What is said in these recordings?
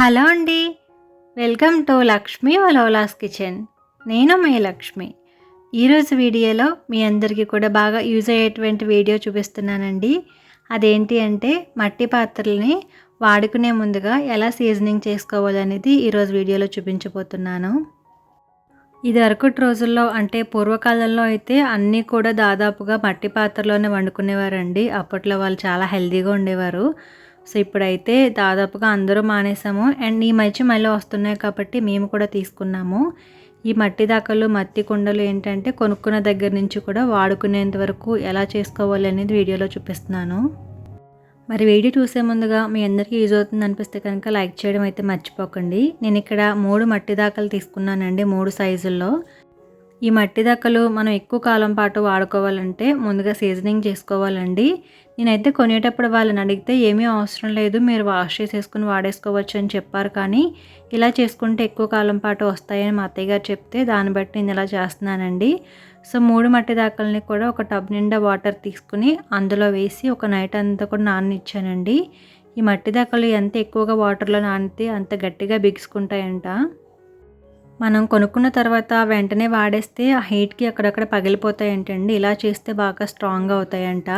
Hello అండి. Welcome to Lakshmi వలోలాస్ kitchen. నేను మీ లక్ష్మి. ఈరోజు వీడియోలో మీ అందరికీ కూడా బాగా యూజ్ అయ్యేటువంటి వీడియో చూపిస్తున్నానండి. అదేంటి అంటే మట్టి పాత్రల్ని వాడుకునే ముందుగా ఎలా సీజనింగ్ చేసుకోవాలనేది ఈరోజు వీడియోలో చూపించబోతున్నాను. ఇదివరకటి రోజుల్లో అంటే పూర్వకాలంలో అయితే అన్నీ కూడా దాదాపుగా మట్టి పాత్రలోనే వండుకునేవారండి. అప్పట్లో వాళ్ళు చాలా హెల్దీగా ఉండేవారు. సో ఇప్పుడైతే దాదాపుగా అందరూ మానేసాము. అండ్ ఈ మధ్య మళ్ళీ వస్తున్నాయి కాబట్టి మేము కూడా తీసుకున్నాము. ఈ మట్టి దాకలు మట్టి కుండలు ఏంటంటే కొనుక్కున్న దగ్గర నుంచి కూడా వాడుకునేంత వరకు ఎలా చేసుకోవాలి అనేది వీడియోలో చూపిస్తున్నాను. మరి వీడియో చూసే ముందుగా మీ అందరికీ యూజ్ అవుతుంది అనిపిస్తే కనుక లైక్ చేయడం అయితే మర్చిపోకండి. నేను ఇక్కడ మూడు మట్టి దాకలు తీసుకున్నానండి మూడు సైజుల్లో. ఈ మట్టి దక్కలు మనం ఎక్కువ కాలం పాటు వాడుకోవాలంటే ముందుగా సీజనింగ్ చేసుకోవాలండి. నేనైతే కొనేటప్పుడు వాళ్ళని అడిగితే ఏమీ అవసరం లేదు మీరు వాష్ చేసేసుకుని వాడేసుకోవచ్చు అని చెప్పారు. కానీ ఇలా చేసుకుంటే ఎక్కువ కాలం పాటు వస్తాయని మా అత్తయ్య గారు చెప్తే దాన్ని బట్టి నేను ఇలా చేస్తున్నానండి. సో మూడు మట్టి దాకల్ని కూడా ఒక టబ్ నిండా వాటర్ తీసుకుని అందులో వేసి ఒక నైట్ అంతా కూడా నాననిచ్చానండి. ఈ మట్టి దాకలు ఎంత ఎక్కువగా వాటర్లో నానితే అంత గట్టిగా బిగుసుకుంటాయంట. మనం కొనుక్కున్న తర్వాత వెంటనే వాడేస్తే ఆ హీట్కి అక్కడక్కడ పగిలిపోతాయి ఏంటండి ఇలా చేస్తే బాగా స్ట్రాంగ్గా అవుతాయంట.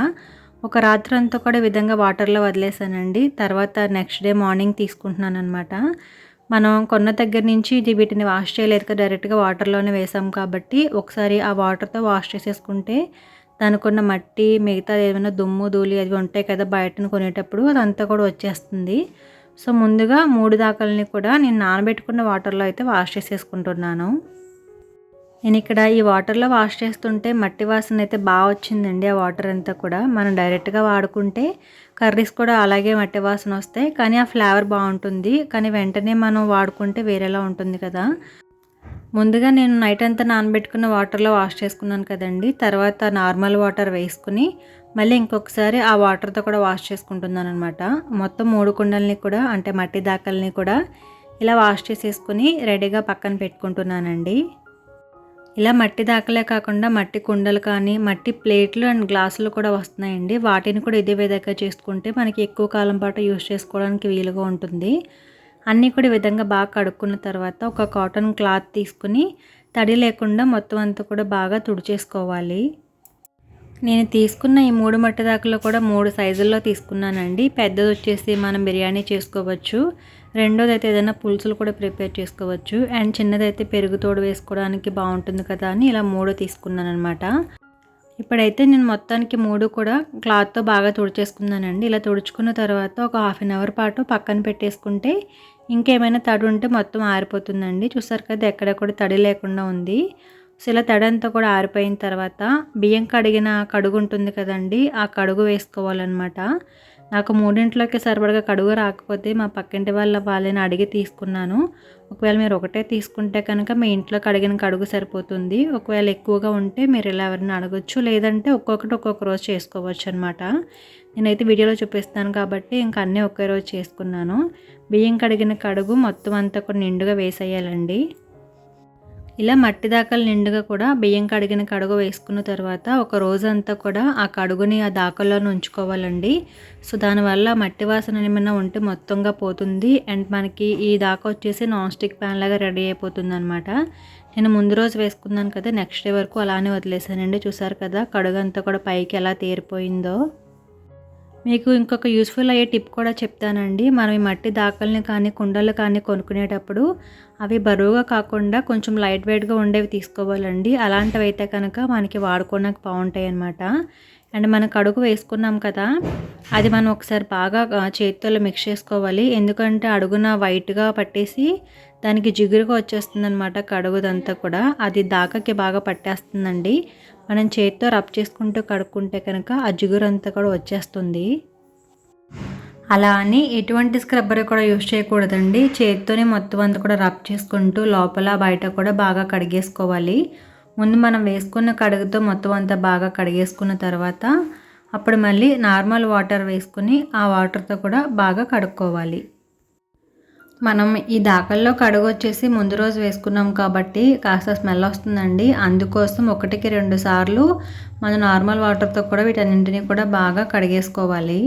ఒక రాత్రి అంతా కూడా విధంగా వాటర్లో వదిలేసానండి. తర్వాత నెక్స్ట్ డే మార్నింగ్ తీసుకుంటున్నాను అనమాట మనం కొన్న దగ్గర నుంచి ఇది వీటిని వాష్ చేయలేదు కదా డైరెక్ట్గా వాటర్లోనే వేసాం కాబట్టి ఒకసారి ఆ వాటర్తో వాష్ చేసేసుకుంటే దానికున్న మట్టి మిగతా ఏమైనా దుమ్ము ధూళి అవి ఉంటాయి కదా బయటను కొనేటప్పుడు అదంతా కూడా వచ్చేస్తుంది. సో ముందుగా మూడు దాకల్ని కూడా నేను నానబెట్టుకున్న వాటర్లో అయితే వాష్ చేసేసుకుంటున్నాను. నేను ఇక్కడ ఈ వాటర్లో వాష్ చేస్తుంటే మట్టి వాసన అయితే బాగా వచ్చిందండి ఆ వాటర్ అంతా కూడా. మనం డైరెక్ట్గా వాడుకుంటే కర్రీస్ కూడా అలాగే మట్టి వాసన వస్తాయి. కానీ ఆ ఫ్లేవర్ బాగుంటుంది. కానీ వెంటనే మనం వాడుకుంటే వేరేలా ఉంటుంది కదా. ముందుగా నేను నైట్ అంతా నానబెట్టుకున్న వాటర్లో వాష్ చేసుకున్నాను కదండి. తర్వాత నార్మల్ వాటర్ వేసుకుని మళ్ళీ ఇంకొకసారి ఆ వాటర్తో కూడా వాష్ చేసుకుంటున్నాను అనమాట మొత్తం మూడు కుండల్ని కూడా అంటే మట్టి దాకల్ని కూడా ఇలా వాష్ చేసేసుకుని రెడీగా పక్కన పెట్టుకుంటున్నానండి. ఇలా మట్టి దాకలే కాకుండా మట్టి కుండలు కానీ మట్టి ప్లేట్లు అండ్ గ్లాసులు కూడా వస్తున్నాయండి. వాటిని కూడా ఇదే విధంగా చేసుకుంటే మనకి ఎక్కువ కాలం పాటు యూస్ చేసుకోవడానికి వీలుగా ఉంటుంది. అన్నీ కూడా ఈ విధంగా బాగా కడుక్కున్న తర్వాత ఒక కాటన్ క్లాత్ తీసుకుని తడి లేకుండా మొత్తం అంతా కూడా బాగా తుడిచేసుకోవాలి. నేను తీసుకున్న ఈ మూడు మట్టిదాకలో కూడా మూడు సైజుల్లో తీసుకున్నానండి. పెద్దది వచ్చేసి మనం బిర్యానీ చేసుకోవచ్చు. రెండోది అయితే ఏదైనా పులుసులు కూడా ప్రిపేర్ చేసుకోవచ్చు. అండ్ చిన్నదైతే పెరుగు తోడు వేసుకోవడానికి బాగుంటుంది కదా అని ఇలా మూడు తీసుకున్నాను అనమాట ఇప్పుడైతే నేను మొత్తానికి మూడు కూడా క్లాత్తో బాగా తుడిచేసుకున్నానండి. ఇలా తుడుచుకున్న తర్వాత ఒక హాఫ్ అన్ అవర్ పాటు పక్కన పెట్టేసుకుంటే ఇంకేమైనా తడి ఉంటే మొత్తం ఆరిపోతుందండి. చూసారు కదా ఎక్కడెక్కడ తడి లేకుండా ఉంది. సో ఇలా తడంతా కూడా ఆరిపోయిన తర్వాత బియ్యం కడిగిన కడుగు ఉంటుంది కదండి ఆ కడుగు వేసుకోవాలన్నమాట. నాకు మూడింట్లోకి సరిపడగా కడుగు రాకపోతే మా పక్కింటి వాళ్ళ వాళ్ళని అడిగి తీసుకున్నాను. ఒకవేళ మీరు ఒకటే తీసుకుంటే కనుక మీ ఇంట్లో కడిగిన కడుగు సరిపోతుంది. ఒకవేళ ఎక్కువగా ఉంటే మీరు ఇలా ఎవరిని అడగచ్చు లేదంటే ఒక్కొక్కటి ఒక్కొక్క రోజు చేసుకోవచ్చు అనమాట నేనైతే వీడియోలో చూపిస్తాను కాబట్టి ఇంకా అన్నీ ఒకే రోజు చేసుకున్నాను. బియ్యం కడిగిన కడుగు మొత్తం అంతా కూడా నిండుగా వేసేయాలండి. ఇలా మట్టి దాకలు నిండుగా కూడా బియ్యం కడిగిన కడుగు వేసుకున్న తర్వాత ఒక రోజంతా కూడా ఆ కడుగుని ఆ దాకల్లోనే ఉంచుకోవాలండి. సో దానివల్ల మట్టి వాసన ఏమైనా ఉంటే మొత్తంగా పోతుంది. అండ్ మనకి ఈ దాకా వచ్చేసి నాన్ స్టిక్ ప్యాన్ లాగా రెడీ అయిపోతుంది అనమాట నేను ముందు రోజు వేసుకున్నాను కదా నెక్స్ట్ డే వరకు అలానే వదిలేసానండి. చూసారు కదా కడుగు అంతా కూడా పైకి ఎలా తేరిపోయిందో. మీకు ఇంకొక యూస్ఫుల్ అయ్యే టిప్ కూడా చెప్తానండి. మనం ఈ మట్టి దాకల్ని కానీ కుండలు కానీ కొనుక్కునేటప్పుడు అవి బరువుగా కాకుండా కొంచెం లైట్ వెయిట్గా ఉండేవి తీసుకోవాలండి. అలాంటివి అయితే కనుక మనకి వాడుకోవడానికి బాగుంటాయి అన్నమాట అండ్ మనం కడుగు వేసుకున్నాం కదా అది మనం ఒకసారి బాగా చేతితో మిక్స్ చేసుకోవాలి. ఎందుకంటే అడుగున వైట్గా పట్టేసి దానికి జిగురుగా వచ్చేస్తుంది అనమాట కడుగుదంతా కూడా. అది దాకకి బాగా పట్టేస్తుందండి. మనం చేతితో రబ్ చేసుకుంటూ కడుక్కుంటే కనుక ఆ జిగురు అంతా కూడా వచ్చేస్తుంది. అలా అని ఎటువంటి స్క్రబ్బర్ కూడా యూజ్ చేయకూడదండి. చేతితోనే మొత్తం అంతా కూడా రబ్ చేసుకుంటూ లోపల బయట కూడా బాగా కడిగేసుకోవాలి. ముందు మనం వేసుకున్న కడుగుతో మొత్తం అంతా బాగా కడిగేసుకున్న తర్వాత అప్పుడు మళ్ళీ నార్మల్ వాటర్ వేసుకుని ఆ వాటర్తో కూడా బాగా కడుక్కోవాలి. మనం ఈ దాకల్లో కడుగు వచ్చేసి ముందు రోజు వేసుకున్నాం కాబట్టి కాస్త స్మెల్ వస్తుందండి. అందుకోసం ఒకటికి రెండు సార్లు మనం నార్మల్ వాటర్తో కూడా వీటన్నింటినీ కూడా బాగా కడిగేసుకోవాలి.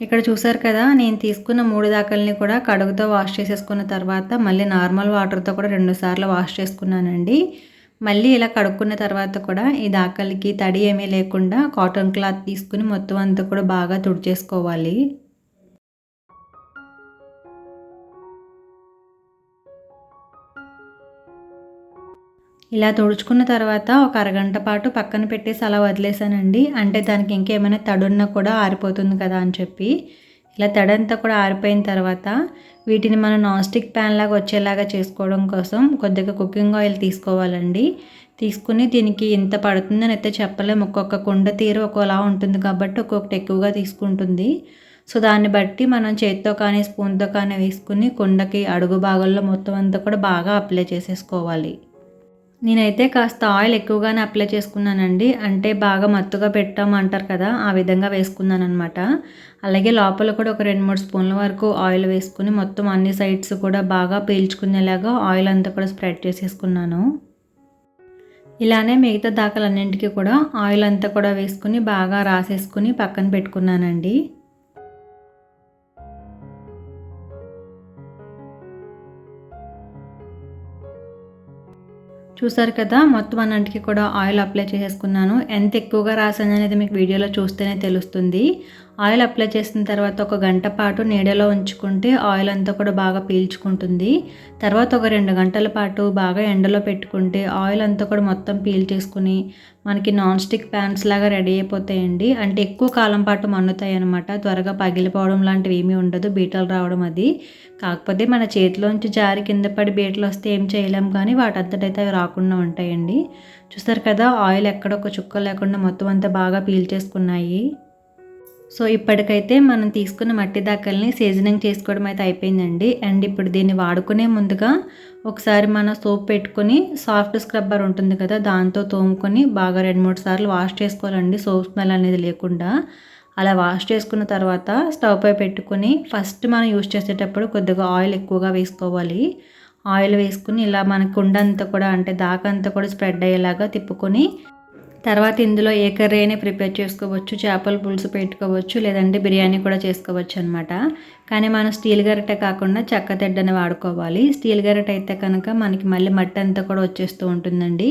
ఇక్కడ చూసారు కదా నేను తీసుకున్న మూడు దాకల్ని కూడా కడుగుతో వాష్ చేసేసుకున్న తర్వాత మళ్ళీ నార్మల్ వాటర్తో కూడా రెండు సార్లు వాష్ చేసుకున్నానండి. మళ్ళీ ఇలా కడుక్కున్న తర్వాత కూడా ఈ దాకలకి తడి ఏమీ లేకుండా కాటన్ క్లాత్ తీసుకుని మొత్తం అంతా కూడా బాగా తుడిచేసుకోవాలి. ఇలా తుడుచుకున్న తర్వాత ఒక అరగంట పాటు పక్కన పెట్టేసి అలా వదిలేసానండి. అంటే దానికి ఇంకేమైనా తడున్నా కూడా ఆరిపోతుంది కదా అని చెప్పి. ఇలా తడంతా కూడా ఆరిపోయిన తర్వాత వీటిని మనం నాన్ స్టిక్ ప్యాన్ లాగా వచ్చేలాగా చేసుకోవడం కోసం కొద్దిగా కుకింగ్ ఆయిల్ తీసుకోవాలండి. తీసుకుని దీనికి ఇంత పడుతుందని అయితే చెప్పలేము ఒక్కొక్క కుండ తీరు ఒకలా ఉంటుంది కాబట్టి ఒక్కొక్కటి ఎక్కువగా తీసుకుంటుంది. సో దాన్ని బట్టి మనం చేతితో కానీ స్పూన్తో కానీ వేసుకుని కుండకి అడుగు భాగంలో మొత్తం అంతా కూడా బాగా అప్లై చేసేసుకోవాలి. నేనైతే కాస్త ఆయిల్ ఎక్కువగానే అప్లై చేసుకున్నానండి. అంటే బాగా మత్తుగా పెట్టామంటారు కదా ఆ విధంగా వేసుకున్నాను అనమాట అలాగే లోపల కూడా ఒక రెండు మూడు స్పూన్ల వరకు ఆయిల్ వేసుకుని మొత్తం అన్ని సైడ్స్ కూడా బాగా పీల్చుకునేలాగా ఆయిల్ అంతా కూడా స్ప్రెడ్ చేసేసుకున్నాను. ఇలానే మిగతా దాకలన్నింటికి కూడా ఆయిల్ అంతా కూడా వేసుకుని బాగా రాసేసుకుని పక్కన పెట్టుకున్నానండి. చూసారు కదా మొత్తం అన్నింటికి కూడా ఆయిల్ అప్లై చేసేసుకున్నాను. ఎంత ఎక్కువగా రాసాను అనేది మీకు వీడియోలో చూస్తేనే తెలుస్తుంది. ఆయిల్ అప్లై చేసిన తర్వాత ఒక గంట పాటు నీడలో ఉంచుకుంటే ఆయిల్ అంతా కూడా బాగా పీల్చుకుంటుంది. తర్వాత ఒక రెండు గంటల పాటు బాగా ఎండలో పెట్టుకుంటే ఆయిల్ అంతా కూడా మొత్తం పీల్ చేసుకుని మనకి నాన్ స్టిక్ ప్యాన్స్ లాగా రెడీ అయిపోతాయండి. అంటే ఎక్కువ కాలం పాటు మన్నుతాయి అనమాట త్వరగా పగిలిపోవడం లాంటివి ఏమీ ఉండదు. బీటలు రావడం అది. కాకపోతే మన చేతిలోంచి జారి కింద పడి బీటలు వస్తే ఏం చేయలేం కానీ వాటంతటైతే అవి రాకుండా ఉంటాయండి. చూస్తారు కదా ఆయిల్ ఎక్కడ ఒక చుక్క లేకుండా మొత్తం అంతా బాగా పీల్ చేసుకున్నాయి. సో ఇప్పటికైతే మనం తీసుకున్న మట్టి దాకల్ని సీజనింగ్ చేసుకోవడం అయితే అయిపోయిందండి. అండ్ ఇప్పుడు దీన్ని వాడుకునే ముందుగా ఒకసారి మన సోప్ పెట్టుకొని సాఫ్ట్ స్క్రబ్బర్ ఉంటుంది కదా దాంతో తోముకొని బాగా రెండు మూడు సార్లు వాష్ చేసుకోవాలండి సోప్ స్మెల్ అనేది లేకుండా. అలా వాష్ చేసుకున్న తర్వాత స్టవ్ పై పెట్టుకొని ఫస్ట్ మనం యూజ్ చేసేటప్పుడు కొద్దిగా ఆయిల్ ఎక్కువగా వేసుకోవాలి. ఆయిల్ వేసుకుని ఇలా మన కుండంతా కూడా అంటే దాకంతా కూడా స్ప్రెడ్ అయ్యేలాగా తిప్పుకొని తర్వాత ఇందులో ఏ కర్రీ అయినా ప్రిపేర్ చేసుకోవచ్చు చేపల పులుసు పెట్టుకోవచ్చు లేదంటే బిర్యానీ కూడా చేసుకోవచ్చు అనమాట కానీ మనం స్టీల్ గరిటె కాకుండా చెక్క తెడ్డని వాడుకోవాలి. స్టీల్ గరిటె అయితే కనుక మనకి మళ్ళీ మట్టి అంతా కూడా వచ్చేస్తూ ఉంటుందండి.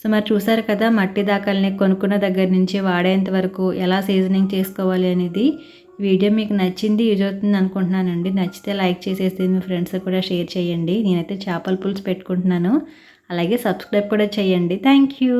సో మరి చూసారు కదా మట్టి దాకల్ని కొనుక్కున్న దగ్గర నుంచి వాడేంత వరకు ఎలా సీజనింగ్ చేసుకోవాలి అనేది వీడియో మీకు నచ్చింది యూజ్ అవుతుంది అనుకుంటున్నానండి. నచ్చితే లైక్ చేసేసి మీ ఫ్రెండ్స్ కూడా షేర్ చేయండి. నేనైతే చేపల పులుసు పెట్టుకుంటున్నాను. అలాగే సబ్స్క్రైబ్ కూడా చేయండి. Thank you.